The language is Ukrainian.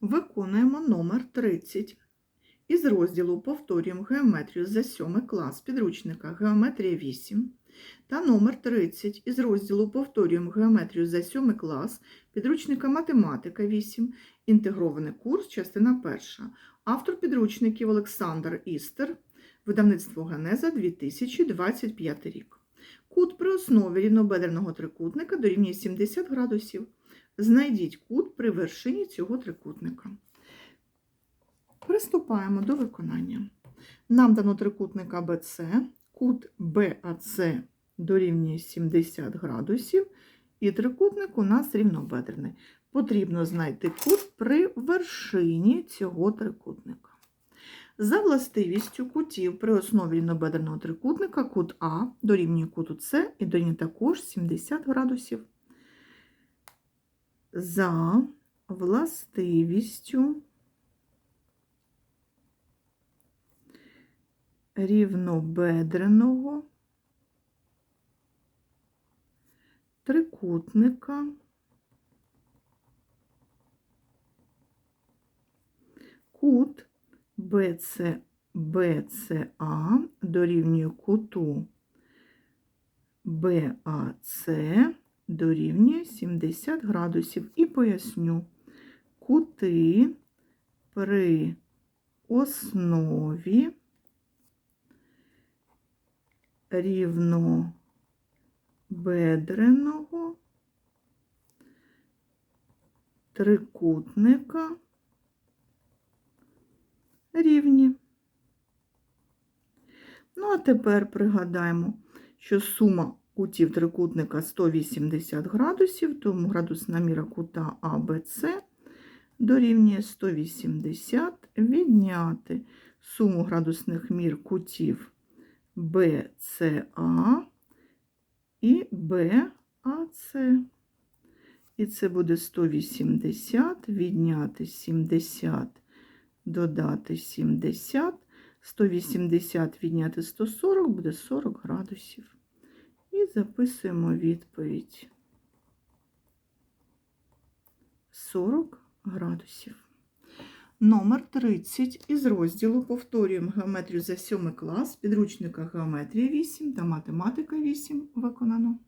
Виконуємо номер 30. Із розділу Повторюємо геометрію за 7 клас підручника Геометрія 8 та номер 30 із розділу Повторюємо геометрію за 7 клас підручника Математика 8. Інтегрований курс, частина 1. Автор підручників Олександр Істер. Видавництво Генеза 2025 рік. Кут при основі рівнобедреного трикутника дорівнює 70 градусів. Знайдіть кут при вершині цього трикутника. Приступаємо до виконання. Нам дано трикутник АБЦ, кут БАЦ дорівнює 70 градусів, і трикутник у нас рівнобедрений. Потрібно знайти кут при вершині цього трикутника. За властивістю кутів при основі рівнобедреного трикутника кут А дорівнює куту С і дорівнює також 70 градусів. За властивістю рівнобедреного трикутника кут BC, BCA дорівнює куту BAC дорівнює 70 градусів. І поясню, кути при основі рівнобедреного трикутника рівні. Ну, а тепер пригадаємо, що сума кутів трикутника 180 градусів, тому градусна міра кута АБЦ дорівнює 180 відняти суму градусних мір кутів BCA і BAC. І це буде 180 відняти 70, додати 70, 180 відняти 140 буде 40 градусів. І записуємо відповідь 40 градусів. Номер 30 із розділу Повторюємо геометрію за 7 клас підручника Геометрія 8 та Математика 8 виконано.